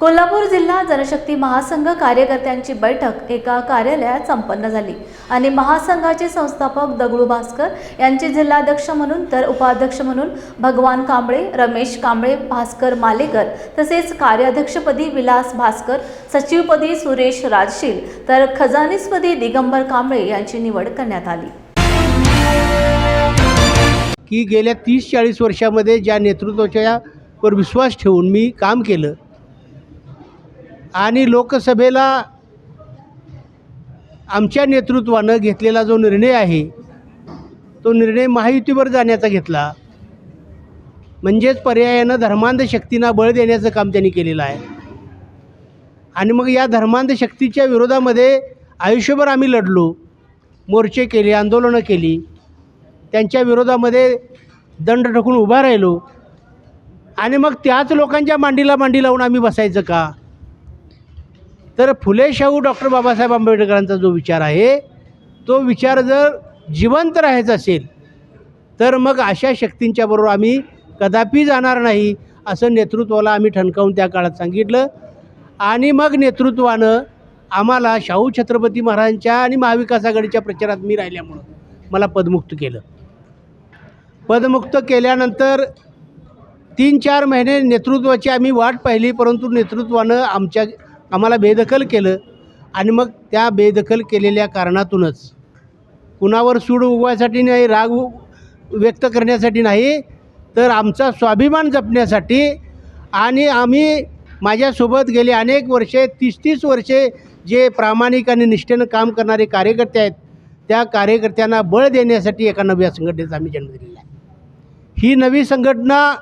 कोल्हापूर जिल्हा जनशक्ती महासंघ कार्यकर्त्यांची बैठक एका कार्यालयात संपन्न झाली. आणि महासंघाचे संस्थापक दगडू भास्कर यांचे जिल्हाध्यक्ष म्हणून तर उपाध्यक्ष म्हणून भगवान कांबळे रमेश कांबळे भास्कर मालेकर तसेच कार्याध्यक्षपदी विलास भास्कर सचिवपदी सुरेश राजशील तर खजानीसपदी दिगंबर कांबळे यांची निवड करण्यात आली. की गेल्या तीस चाळीस वर्षामध्ये ज्या नेतृत्वाच्या वर विश्वास ठेवून मी काम केलं आणि लोकसभेला आमच्या नेतृत्वानं घेतलेला जो निर्णय आहे तो निर्णय महायुतीवर जाण्याचा घेतला. म्हणजेच पर्यायानं धर्मांध शक्तींना बळ देण्याचं काम त्यांनी केलेलं आहे. आणि मग या धर्मांध शक्तीच्या विरोधामध्ये आयुष्यभर आम्ही लढलो मोर्चे केले आंदोलनं केली. त्यांच्या विरोधामध्ये दंड ठोकून उभा राहिलो. आणि मग त्याच लोकांच्या मांडीला मांडी लावून आम्ही बसायचं का? तर फुले शाहू डॉक्टर बाबासाहेब आंबेडकरांचा जो विचार आहे तो विचार जर जिवंत राहायचा असेल तर मग अशा शक्तींच्या बरोबर आम्ही कदापि जाणार नाही असं नेतृत्वाला आम्ही ठणकावून त्या काळात सांगितलं. आणि मग नेतृत्वानं आम्हाला शाहू छत्रपती महाराजांच्या आणि महाविकास आघाडीच्या प्रचारात मी राहिल्यामुळं मला पदमुक्त केलं. पदमुक्त केल्यानंतर तीन चार महिने नेतृत्वाची आम्ही वाट पाहिली परंतु नेतृत्वानं आमच्या आम्हाला बेदखल केलं आणि मग त्या बेदखल केलेल्या कारणातूनच कुणावर सूड उगवायसाठी नाही राग व्यक्त करण्यासाठी नाही तर आमचा स्वाभिमान जपण्यासाठी आणि आम्ही माझ्यासोबत गेले अनेक वर्षे तीस तीस वर्षे जे प्रामाणिक आणि निष्ठेनं काम करणारे कार्यकर्ते आहेत त्या कार्यकर्त्यांना बळ देण्यासाठी एका नव्या संघटनेचा आम्ही जन्म दिलेला आहे. ही नवी संघटना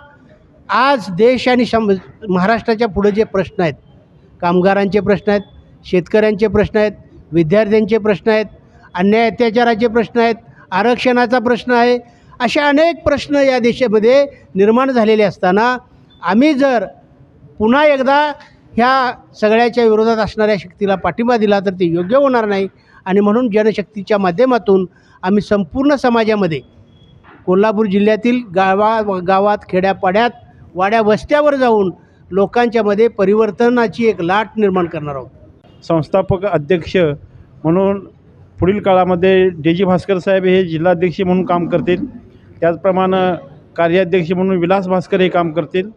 आज देश आणि सम महाराष्ट्राच्या पुढे जे प्रश्न आहेत कामगारांचे प्रश्न आहेत शेतकऱ्यांचे प्रश्न आहेत विद्यार्थ्यांचे प्रश्न आहेत अन्याय अत्याचाराचे प्रश्न आहेत आरक्षणाचा प्रश्न आहे असे अनेक प्रश्न या देशामध्ये निर्माण झालेले असताना आम्ही जर पुन्हा एकदा ह्या सगळ्याच्या विरोधात असणाऱ्या शक्तीला पाठिंबा दिला तर ते योग्य होणार नाही. आणि म्हणून जनशक्तीच्या माध्यमातून आम्ही संपूर्ण समाजामध्ये कोल्हापूर जिल्ह्यातील गावा गावात खेड्यापाड्यात वाड्या वस्त्यावर जाऊन लोकांच्यामध्ये परिवर्तनाची एक लाट निर्माण करणार आहोत. संस्थापक अध्यक्ष म्हणून पुढील काळामध्ये डी जी भास्कर साहेब हे जिल्हाध्यक्ष म्हणून काम करतील. त्याचप्रमाणे कार्याध्यक्ष म्हणून विलास भास्कर हे काम करतील.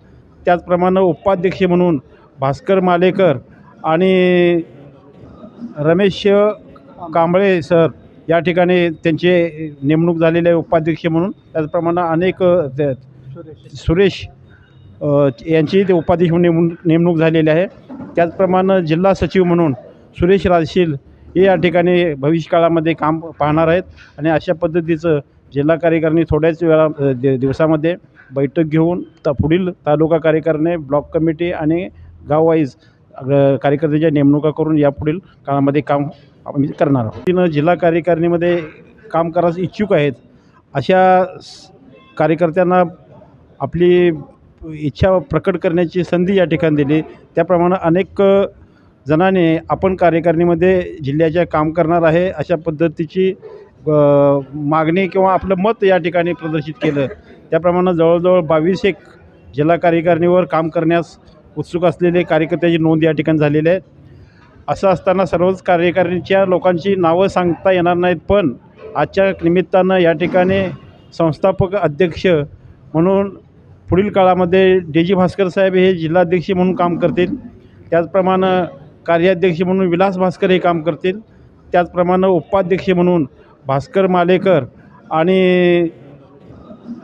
त्याचप्रमाणे उपाध्यक्ष म्हणून भास्कर मालेकर आणि रमेश कांबळे सर या ठिकाणी त्यांचे नेमणूक झालेले आहे उपाध्यक्ष म्हणून. त्याचप्रमाणे अनेक अ, सुरेश यांची ते उपाध्यक्ष म्हणून नेमून नेमणूक झालेली आहे. त्याचप्रमाणे जिल्हा सचिव म्हणून सुरेश राजशील हे या ठिकाणी भविष्यकाळामध्ये काम पाहणार आहेत आणि अशा पद्धतीचं जिल्हा कार्यकारिणी थोड्याच वेळा दि दिवसामध्ये बैठक घेऊन त पुढील तालुका कार्यकारिणी ब्लॉक कमिटी आणि गाववाईज कार्यकर्त्याच्या नेमणुका करून यापुढील काळामध्ये काम आम्ही करणार आहोत. तिनं जिल्हा कार्यकारिणीमध्ये काम करायस इच्छुक आहेत. अशा स- कार्यकर्त्यांना आपली इच्छा प्रकट करण्याची संधी या ठिकाणी दिली. त्याप्रमाणे अनेक जणांनी आपण कार्यकारिणीमध्ये जिल्ह्याच्या काम करणार आहे अशा पद्धतीची मागणी किंवा आपलं मत या ठिकाणी प्रदर्शित केलं. त्याप्रमाणे जवळजवळ बावीस एक जिल्हा कार्यकारिणीवर काम करण्यास उत्सुक असलेले कार्यकर्त्याची नोंद या ठिकाणी झालेली आहे. असं असताना सर्वच कार्यकारिणीच्या लोकांची नावं सांगता येणार नाहीत पण आजच्या निमित्तानं या ठिकाणी संस्थापक अध्यक्ष म्हणून पुढील काळामध्ये डी जी भास्कर साहेब हे जिल्हाध्यक्ष म्हणून काम करतील. त्याचप्रमाणे कार्याध्यक्ष म्हणून विलास भास्कर हे काम करतील. त्याचप्रमाणे उपाध्यक्ष म्हणून भास्कर मालेकर आणि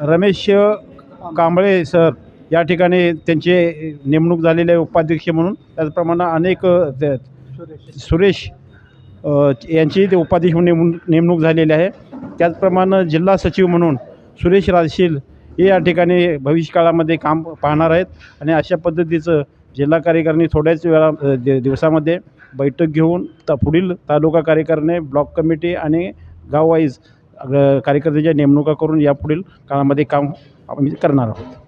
रमेश कांबळे सर या ठिकाणी त्यांचे नेमणूक झालेले आहे उपाध्यक्ष म्हणून. त्याचप्रमाणे अनेक ते- सुरेश यांची ते उपाध्यक्ष म्हणून नेमून नेमणूक झालेली आहे. त्याचप्रमाणे जिल्हा सचिव म्हणून सुरेश राजशील हे या ठिकाणी भविष्यकाळामध्ये काम पाहणार आहेत. आणि अशा पद्धतीचं जिल्हा कार्यकारिणी थोड्याच वेळा दि दिवसामध्ये बैठक घेऊन त पुढील तालुका कार्यकारिणी ब्लॉक कमिटी आणि गाववाईज कार्यकर्त्यांच्या कार्यकर्त्याच्या नेमणुका करून यापुढील काळामध्ये काम आम्ही करणार आहोत.